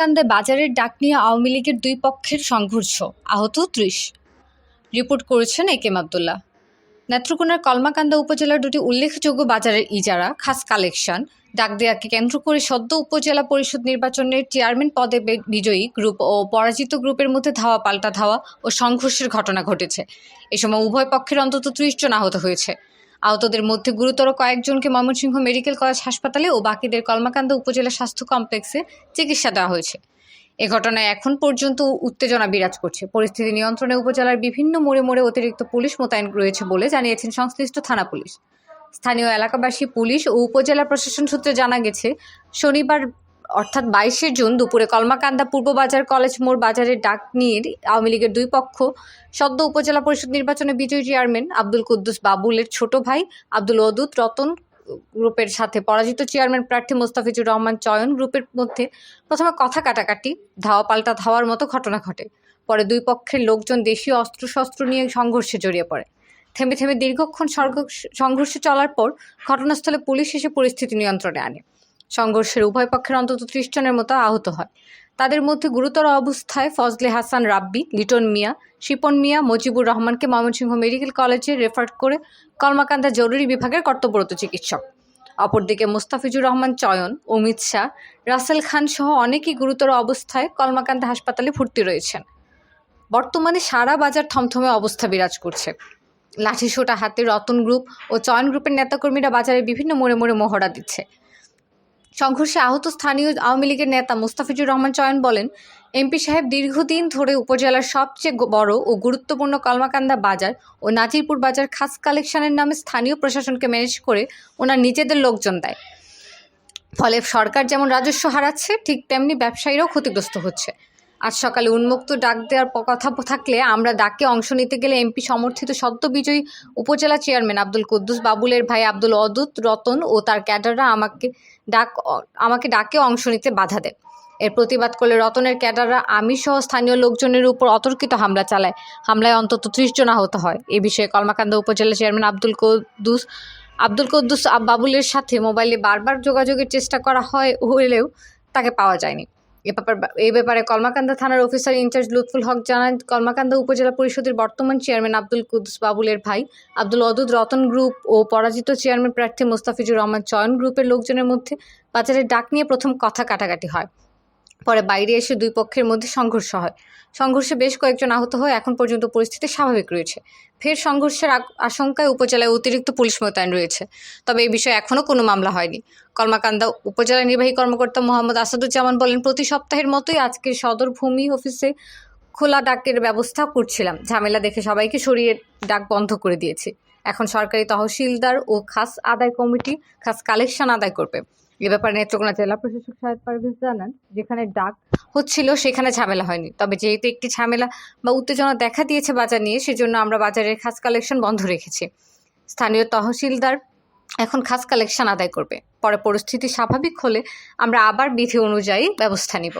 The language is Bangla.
কান্দে বাজারের ডাক নিয়ে আওয়ামী লীগের দুই পক্ষের সংঘর্ষ। আহত ত্রিশ। রিপোর্ট করেছেন এ কেম আবদুল্লাহ নেত্রকোনার কলমাকান্দা উপজেলার দুটি উল্লেখযোগ্য বাজারের ইজারা, খাস কালেকশন। ডাক দেয়াকে কেন্দ্র করে সদ্য উপজেলা পরিষদ নির্বাচনের চেয়ারম্যান পদে বিজয়ী গ্রুপ ও পরাজিত গ্রুপের মধ্যে ধাওয়া, পাল্টা ধাওয়া ও সংঘর্ষের ঘটনা ঘটেছে। এ সময় উভয় পক্ষের অন্তত ত্রিশ জন আহত হয়েছে। আহতদের মধ্যে গুরুতর কয়েকজনকে ময়মনসিংহ মেডিকেল কলেজ হাসপাতালে ও বাকিদের কলমাকান্দা উপজেলা স্বাস্থ্য কমপ্লেক্সে চিকিৎসা দেওয়া হয়েছে। এ ঘটনায় এখন পর্যন্ত উত্তেজনা বিরাজ করছে। পরিস্থিতি নিয়ন্ত্রণে উপজেলার বিভিন্ন মোড়ে মোড়ে অতিরিক্ত পুলিশ মোতায়েন রয়েছে বলে জানিয়েছেন সংশ্লিষ্ট থানা পুলিশ। স্থানীয় এলাকাবাসী পুলিশ ও উপজেলা প্রশাসন সূত্রে জানা গেছে, শনিবার অর্থাৎ বাইশে জুন দুপুরে কলমাকান্দা পূর্ব বাজার কলেজ মোড় বাজারের ডাক নিয়ে আওয়ামী লীগের দুই পক্ষ, সদ্য উপজেলা পরিষদ নির্বাচনে বিজয়ী চেয়ারম্যান আব্দুল কুদ্দুস বাবুলের ছোট ভাই আব্দুল ওদুদ, রতন গ্রুপের সাথে পরাজিত চেয়ারম্যান প্রার্থী মোস্তাফিজুর রহমান চয়ন গ্রুপের মধ্যে প্রথমে কথা কাটাকাটি, ধাওয়া পাল্টা ধাওয়ার মতো ঘটনা ঘটে। পরে দুই পক্ষের লোকজন দেশীয় অস্ত্রশস্ত্র নিয়ে সংঘর্ষে জড়িয়ে পড়ে। থেমে থেমে দীর্ঘক্ষণ সংঘর্ষ চলার পর ঘটনাস্থলে পুলিশ এসে পরিস্থিতি নিয়ন্ত্রণে আনে। সংঘর্ষের উভয় পক্ষের অন্তত ত্রিশ জনের মতো আহত হয়। তাদের মধ্যে গুরুতর অবস্থায় ফজলে হাসান রাব্বি, লিটন মিয়া, শিপন মিয়া, মজিবুর রহমানকে ময়মনসিংহ মেডিকেল কলেজে রেফার করে কলমাকান্দা জরুরি বিভাগের কর্তব্যরত চিকিৎসক। অপরদিকে মুস্তাফিজুর রহমান চয়ন, অমিত শাহ, রাসেল খান সহ অনেকেই গুরুতর অবস্থায় কলমাকান্দা হাসপাতালে ভর্তি রয়েছেন। বর্তমানে সারা বাজার থমথমে অবস্থা বিরাজ করছে। লাঠিসোটা হাতে রতন গ্রুপ ও চয়ন গ্রুপের নেতাকর্মীরা বাজারে বিভিন্ন মোড়ে মোড়ে মহড়া দিচ্ছে। সংঘর্ষে আহত স্থানীয় আওয়ামী লীগের নেতা মুস্তাফিজুর রহমান চয়ন বলেন, এমপি সাহেব দীর্ঘদিন ধরে উপজেলার সবচেয়ে বড় ও গুরুত্বপূর্ণ কলমাকান্দা বাজার ও নাজিরপুর বাজার খাস কালেকশনের নামে স্থানীয় প্রশাসনকে ম্যানেজ করে ওনার নিজেদের লোকজন দেয়। ফলে সরকার যেমন রাজস্ব হারাচ্ছে, ঠিক তেমনি ব্যবসায়ীরাও ক্ষতিগ্রস্ত হচ্ছে। আজ সকালে উন্মুক্ত ডাক দেওয়ার কথা থাকলে আমরা ডাকে অংশ নিতে গেলে এমপি সমর্থিত সদ্য বিজয়ী উপজেলা চেয়ারম্যান আব্দুল কুদ্দুস, বাবুলের ভাই আব্দুল অদুত রতন ও তার ক্যাডাররা আমাকে ডাক আমাকে ডাকে অংশ নিতে বাধা দেয়। এর প্রতিবাদ করলে রতনের ক্যাডাররা আমি সহ স্থানীয় লোকজনের উপর অতর্কিত হামলা চালায়। হামলায় অন্তত ত্রিশ জন আহত হয়। এ বিষয়ে কলমাকান্দা উপজেলা চেয়ারম্যান আব্দুল কুদ্দুস আব্দুল কুদ্দুস বাবুলের সাথে মোবাইলে বারবার যোগাযোগের চেষ্টা করা হয় হলেও তাকে পাওয়া যায়নি। এ ব্যাপার, এ ব্যাপারে কলমাকান্দা থানার অফিসার ইনচার্জ লুৎফুল হক জানান, কলমাকান্দা উপজেলা পরিষদের বর্তমান চেয়ারম্যান আব্দুল কুদ্দুস বাবুলের ভাই আব্দুল অদুদ রতন গ্রুপ ও পরাজিত চেয়ারম্যান প্রার্থী মোস্তাফিজুর রহমান চয়ন গ্রুপের লোকজনের মধ্যে বাজারের ডাক নিয়ে প্রথম কথা কাটাকাটি হয়। পরে বাইরে এসে দুই পক্ষের মধ্যে সংঘর্ষ হয়। সংঘর্ষে বেশ কয়েকজন আহত হয়ে এখন পর্যন্ত পরিস্থিতি স্বাভাবিক রয়েছে। ফের সংঘর্ষের আশঙ্কায় উপজেলায় অতিরিক্ত পুলিশ মোতায়েন রয়েছে। তবে এই বিষয়ে এখনও কোনো মামলা হয়নি। কর্মাকান্দা উপজেলা নির্বাহী কর্মকর্তা মোহাম্মদ আসাদুজ্জামান বলেন, প্রতি সপ্তাহের মতোই আজকে সদর ভূমি অফিসে খোলা ডাকের ব্যবস্থা করছিলাম। ঝামেলা দেখে সবাইকে সরিয়ে ডাক বন্ধ করে দিয়েছি। এখন সরকারি তহসিলদার ও খাস আদায় কমিটি, খাস কালেকশন আদায় করবে। এ ব্যাপারে নেত্রকোনা জেলা প্রশাসক সাহেব পারভেজ জানান, যেখানে ডাক হচ্ছিল সেখানে ঝামেলা হয়নি। তবে যেহেতু একটি ঝামেলা বা উত্তেজনা দেখা দিয়েছে বাজার নিয়ে, সেজন্য আমরা বাজারের খাস কালেকশন বন্ধ রেখেছি। স্থানীয় তহসিলদার এখন খাস কালেকশন আদায় করবে। পরে পরিস্থিতি স্বাভাবিক হলে আমরা আবার বিধি অনুযায়ী ব্যবস্থা নিব।